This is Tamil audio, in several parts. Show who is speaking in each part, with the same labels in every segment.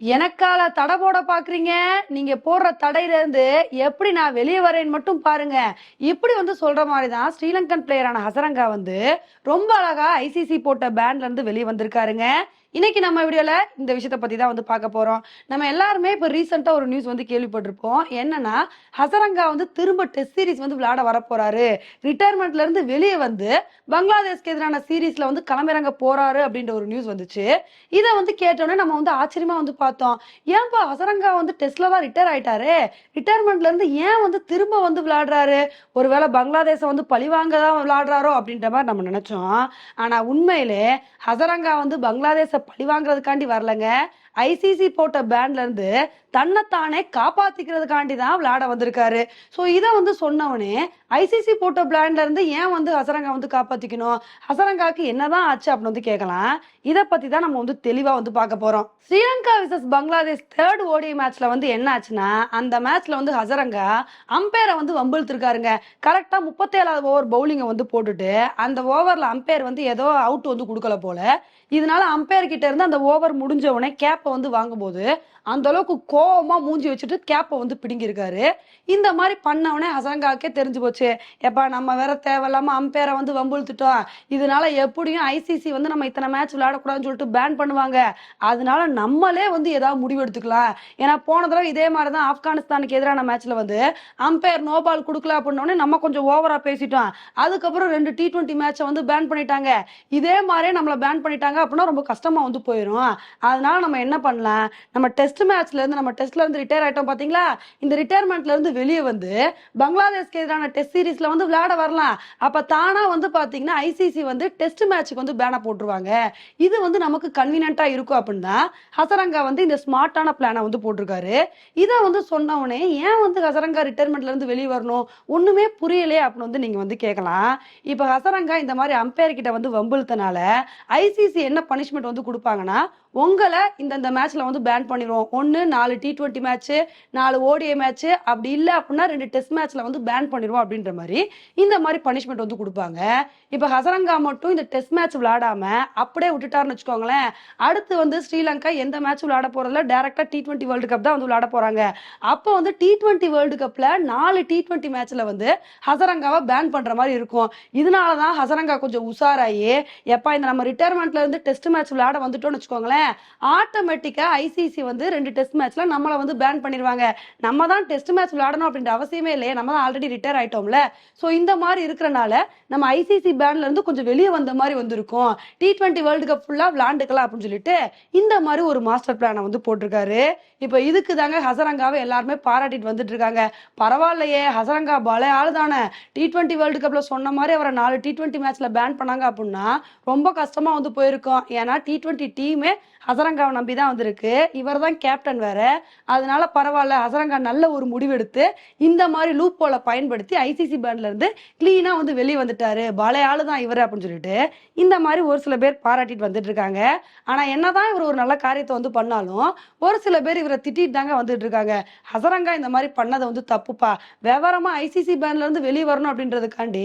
Speaker 1: எனக்கால தடை போட பாக்குறீங்க? நீங்க போடுற தடையில இருந்து எப்படி நான் வெளியே வரேன்னு மட்டும் பாருங்க. இப்படி வந்து சொல்ற மாதிரி தான் ஸ்ரீலங்கன் பிளேயரான ஹசரங்கா வந்து ரொம்ப அழகா ஐசிசி போட்ட பேண்ட்ல இருந்து வெளியே வந்திருக்காருங்க. இன்னைக்கு நம்ம வீடியோல இந்த விஷயத்த பத்தி தான் வந்து பார்க்க போறோம். நம்ம எல்லாருமே இப்ப ரீசெண்டா ஒரு நியூஸ் வந்து கேள்விப்பட்டிருப்போம். என்னன்னா ஹசரங்கா வந்து திரும்ப டெஸ்ட் சீரிஸ் வந்து விளையாட வரப்போறாரு ரிட்டையர்மெண்ட்ல இருந்து வெளியே வந்து பங்களாதேஷ்க்கு எதிரான சீரீஸ்ல வந்து களமிறங்க போறாரு அப்படின்ற ஒரு நியூஸ் வந்துச்சு. இதை வந்து கேட்டோன்னே நம்ம வந்து ஆச்சரியமா வந்து பார்த்தோம் ஏன்பா ஹசரங்கா வந்து டெஸ்ட்ல தான் ரிட்டையர் ஆயிட்டாரு? ரிட்டையர்மெண்ட்ல இருந்து ஏன் வந்து திரும்ப வந்து விளையாடுறாரு? ஒருவேளை பங்களாதேஷை வந்து பழிவாங்க தான் விளையாடுறாரோ அப்படின்ற மாதிரி நம்ம நினைச்சோம். ஆனா உண்மையிலே ஹசரங்கா வந்து பங்களாதேஷை பழிவாங்கிறதுக்காண்டி வரலங்க. ஐசிசி போட்ட பேண்ட்ல இருந்து தன்னைத்தானே காப்பாத்திக்கிறதுக்காண்டி தான் விளையாட வந்திருக்காரு. ஸோ இதை வந்து சொன்னவனே ஐசிசி போட்ட பிளான்ல இருந்து ஏன் வந்து ஹசரங்கா வந்து காப்பாத்திக்கணும்? ஹசரங்காக்கு என்னதான் ஆச்சு அப்படின்னு வந்து கேட்கலாம். இதை பத்தி தான் நம்ம வந்து தெளிவா வந்து பார்க்க போறோம். ஸ்ரீலங்கா விசஸ் பங்களாதேஷ் தேர்ட் ஓடி மேட்ச்ல வந்து என்ன ஆச்சுன்னா அந்த மேட்ச்ல வந்து ஹசரங்கா அம்பையரை வந்து வம்பிழுத்திருக்காருங்க. கரெக்டா முப்பத்தேழாவது ஓவர் பவுலிங்கை வந்து போட்டுட்டு அந்த ஓவர்ல அம்பையர் வந்து ஏதோ அவுட் வந்து கொடுக்கல போல. இதனால அம்பையர் கிட்ட இருந்து அந்த ஓவர் முடிஞ்ச உடனே கேப்பை வந்து வாங்கும்போது அந்த அளவுக்கு கோபமா மூஞ்சி வச்சுட்டு கேப்பை வந்து பிடுங்கியிருக்காரு. இந்த மாதிரி பண்ண உடனே ஹசரங்காவுக்கே தெரிஞ்சு போச்சு. எப்பா நம்ம வேற தேவையில்லாம அம்பேரை வந்து வம்புழுத்துட்டோம். இதனால எப்படியும் ஐசிசி வந்து நம்ம இத்தனை மேட்ச் விளையாடக்கூடாதுன்னு சொல்லிட்டு பேன் பண்ணுவாங்க. அதனால நம்மளே வந்து ஏதாவது முடிவு எடுத்துக்கலாம். ஏன்னா போன தடவை இதே மாதிரி தான் ஆப்கானிஸ்தானுக்கு எதிரான மேட்ச்ல வந்து அம்பையர் நோ பால் கொடுக்கல அப்படின்னோடனே நம்ம கொஞ்சம் ஓவரா பேசிட்டோம். அதுக்கப்புறம் ரெண்டு டி டுவெண்ட்டி மேட்சை வந்து பேன் பண்ணிட்டாங்க. இதே மாதிரியே நம்மள பேன் பண்ணிட்டாங்க அப்படின்னா ரொம்ப கஷ்டமா வந்து போயிடும் அதனால நம்ம என்ன பண்ணலாம்? நம்ம டெஸ்ட் மேட்ச்ல இருந்து நம்ம டெஸ்ட்ல இருந்து ரிட்டையர் ஆயிட்டோம் பாத்தீங்களா? இந்த ரிட்டையர்மெண்ட்ல இருந்து வெளியே வந்து பங்களாதேஷ்க்கு எதிரான டெஸ்ட் சீரீஸ்ல வந்து விளையாட வரலாம். அப்ப தானா வந்து பாத்தீங்கன்னா ஐசிசி வந்து டெஸ்ட் மேட்ச்சுக்கு வந்து பேனை போட்டுருவாங்க. இது வந்து நமக்கு கன்வீனியன்ட்டா இருக்கும் அப்படின்னா ஹசரங்கா வந்து இந்த ஸ்மார்ட்டான பிளானை வந்து போட்டிருக்காரு. இதை வந்து சொன்னவனே ஏன் வந்து ஹசரங்கா ரிட்டைர்மெண்ட்ல இருந்து வெளியே வரணும்? ஒண்ணுமே புரியலையே அப்படின்னு வந்து நீங்க வந்து கேட்கலாம் இப்ப ஹசரங்கா இந்த மாதிரி அம்பையர் கிட்ட வந்து வம்பிழுத்தனால ஐசிசி என்ன பனிஷ்மெண்ட் வந்து கொடுப்பாங்கன்னா உங்களை இந்த இந்த மேட்ச்ல வந்து பேன் பண்ணிடுவோம் ஒன்று நாலு டி டுவெண்ட்டி மேட்ச்சு நாலு ஓடிஐ மேட்ச்சு அப்படி இல்லை அப்படின்னா ரெண்டு டெஸ்ட் மேட்ச்ல வந்து பேன் பண்ணிடுவோம் அப்படின்னு அப்படின்ற மாதிரி இந்த மாதிரி பனிஷ்மெண்ட் வந்து கொடுப்பாங்க. இப்போ ஹசரங்கா மட்டும் இந்த டெஸ்ட் மேட்ச் விளையாடாம அப்படியே விட்டுட்டாருன்னு வச்சுக்கோங்களேன். அடுத்து வந்து ஸ்ரீலங்கா எந்த மேட்ச் விளையாட போறதுல டேரக்டா டி டுவெண்ட்டி வேர்ல்டு கப் தான் வந்து விளையாட போறாங்க. அப்போ வந்து டி டுவெண்ட்டி வேர்ல்டு கப்ல நாலு டி டுவெண்ட்டி மேட்ச்ல வந்து ஹசரங்காவை பேன் பண்ற மாதிரி இருக்கும். இதனால தான் ஹசரங்கா கொஞ்சம் உஷாராயி எப்பா இந்த நம்ம ரிட்டையர்மெண்ட்ல இருந்து டெஸ்ட் மேட்ச் விளையாட வந்துட்டோம்னு வச்சுக்கோங்களேன் ஆட்டோமேட்டிக்கா ஐசிசி வந்து ரெண்டு டெஸ்ட் மேட்ச்ல நம்மள வந்து பேன் பண்ணிடுவாங்க நம்ம தான் டெஸ்ட் மேட்ச் விளையாடணும் அப்படின்ற அவசியமே இல்லையே. நம்ம தான் ஆல்ரெடி ரிட்டையர் ஆயிட்டோம்ல. ஸோ இந்த மாதிரி இருக்கிறனால நம்ம ஐசிசி பேன்ல இருந்து கொஞ்சம் வெளியே வந்த மாதிரி வந்திருக்கும். டி டுவெண்ட்டி வேர்ல்டு கப் ஃபுல்லா விளையாண்டுக்கலாம் அப்படின்னு சொல்லிட்டு இந்த மாதிரி ஒரு மாஸ்டர் பிளானை வந்து போட்டிருக்காரு. இப்போ இதுக்கு தாங்க ஹசரங்காவை எல்லாருமே பாராட்டிட்டு வந்துட்டு இருக்காங்க. பரவாயில்லையே ஹசரங்கா பல ஆள் தானே. டி டுவெண்ட்டி வேர்ல்டு கப்ல சொன்ன மாதிரி அவரை நாலு டி டுவெண்ட்டி மேட்ச்ல பேன் பண்ணாங்க அப்படின்னா ரொம்ப கஷ்டமா வந்து போயிருக்கும். ஏன்னா டி டுவெண்ட்டி டீமே ஹசரங்காவை நம்பி தான் வந்திருக்கு. இவர் தான் கேப்டன் வேற. அதனால பரவாயில்ல ஹசரங்கா நல்ல ஒரு முடிவெடுத்து இந்த மாதிரி லூப் போல பயன்படுத்தி ஐசிசி பேண்ட்ல இருந்து கிளீனா வந்து வெளியே வந்துட்டாரு. பல ஆளு தான் இவர் அப்படின்னு சொல்லிட்டு இந்த மாதிரி ஒரு சில பேர் பாராட்டிட்டு வந்துட்டு இருக்காங்க. ஆனா என்னதான் இவர் ஒரு நல்ல காரியத்தை வந்து பண்ணாலும் ஒரு சில பேர் இவரை திட்டிட்டு தாங்க வந்துட்டு இருக்காங்க. ஹசரங்கா இந்த மாதிரி பண்ணதை வந்து தப்புப்பா. விவரமா ஐசிசி பேண்ட்ல இருந்து வெளியே வரணும் அப்படின்றதுக்காண்டி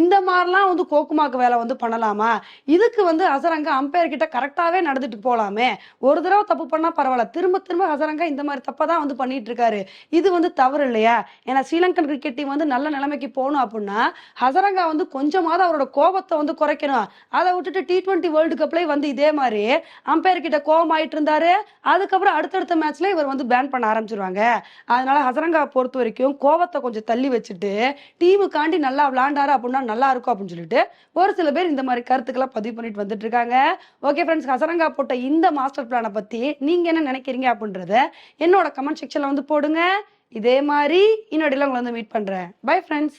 Speaker 1: இந்த மாதிரிலாம் வந்து கோக்குமாக்கு வேலை வந்து பண்ணலாமா? இதுக்கு வந்து ஹசரங்கா அம்பையர் கிட்ட கரெக்டாவே நடந்துட்டு போலாமே. ஒரு தடவை தப்பு பண்ணா பரவாயில்ல. திரும்ப திரும்ப ஹசரங்கா இந்த மாதிரி தப்பை தான் வந்து பண்ணிட்டு இருக்காரு. இது வந்து தவறு இல்லையா? ஏன்னா ஸ்ரீலங்கன் கிரிக்கெட் டீம் வந்து நல்ல நிலைமைக்கு போகணும் அப்படின்னா ஹசரங்கா வந்து கொஞ்சமாவது அவரோட கோபத்தை வந்து குறைக்கணும். அதை விட்டுட்டு டி டுவெண்ட்டி வேர்ல்டு கப்லேயே வந்து இதே மாதிரி அம்பையர் கிட்ட கோபம் ஆயிட்டு இருந்தாரு. அதுக்கப்புறம் அடுத்தடுத்த மேட்ச்ல இவர் வந்து பேன் பண்ண ஆரம்பிச்சிருவாங்க. அதனால ஹசரங்கா பொறுத்த வரைக்கும் கோபத்தை கொஞ்சம் தள்ளி வச்சுட்டு டீமுக்காண்டி நல்லா விளாண்டாரு அப்படின்னா நல்லா இருக்கும் அப்படின்னு சொல்லிட்டு ஒரு சில பேர் இந்த மாதிரி கருத்துக்களை பதிவு பண்ணிட்டு வந்துட்டு இருக்காங்க. ஓகே ஃப்ரெண்ட்ஸ் ஹசரங்கா போட்ட இந்த மாஸ்டர் பிளானை பத்தி நீங்க என்ன நினைக்கிறீங்க அப்படின்றத என்னோட கமெண்ட் செக்ஷன்ல வந்து போடுங்க. இதே மாதிரி இன்னொடையில் உங்களை வந்து மீட் பண்ணுறேன் பை ஃப்ரெண்ட்ஸ்